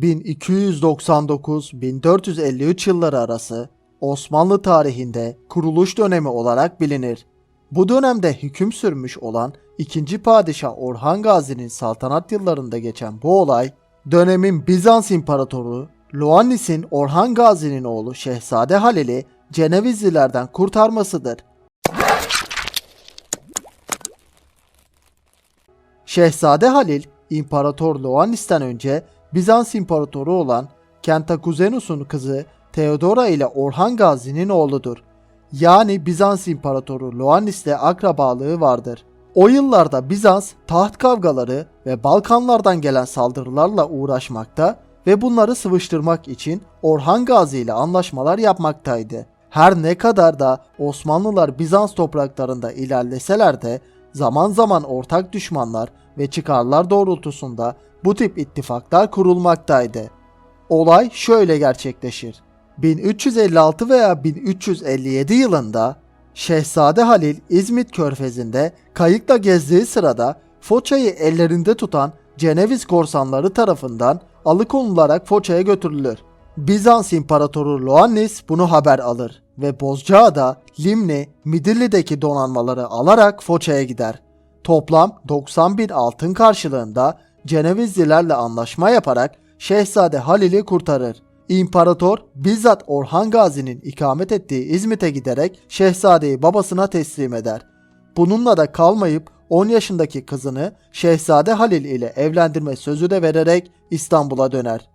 1299-1453 yılları arası Osmanlı tarihinde kuruluş dönemi olarak bilinir. Bu dönemde hüküm sürmüş olan 2. Padişah Orhan Gazi'nin saltanat yıllarında geçen bu olay, dönemin Bizans İmparatoru Loannis'in Orhan Gazi'nin oğlu Şehzade Halil'i Cenevizlilerden kurtarmasıdır. Şehzade Halil, İmparator Loannis'ten önce Bizans İmparatoru olan Kentakuzenus'un kızı Theodora ile Orhan Gazi'nin oğludur. Yani Bizans İmparatoru Loannis'le akrabalığı vardır. O yıllarda Bizans taht kavgaları ve Balkanlardan gelen saldırılarla uğraşmakta ve bunları sıvıştırmak için Orhan Gazi ile anlaşmalar yapmaktaydı. Her ne kadar da Osmanlılar Bizans topraklarında ilerleseler de zaman zaman ortak düşmanlar ve çıkarlar doğrultusunda bu tip ittifaklar kurulmaktaydı. Olay şöyle gerçekleşir. 1356 veya 1357 yılında Şehzade Halil İzmit Körfezi'nde kayıkla gezdiği sırada Foça'yı ellerinde tutan Ceneviz korsanları tarafından alıkonularak Foça'ya götürülür. Bizans İmparatoru Loannis bunu haber alır ve Bozcaada, Limni, Midilli'deki donanmaları alarak Foça'ya gider. Toplam 90 bin altın karşılığında Cenevizlilerle anlaşma yaparak Şehzade Halil'i kurtarır. İmparator bizzat Orhan Gazi'nin ikamet ettiği İzmit'e giderek şehzadeyi babasına teslim eder. Bununla da kalmayıp 10 yaşındaki kızını Şehzade Halil ile evlendirme sözü de vererek İstanbul'a döner.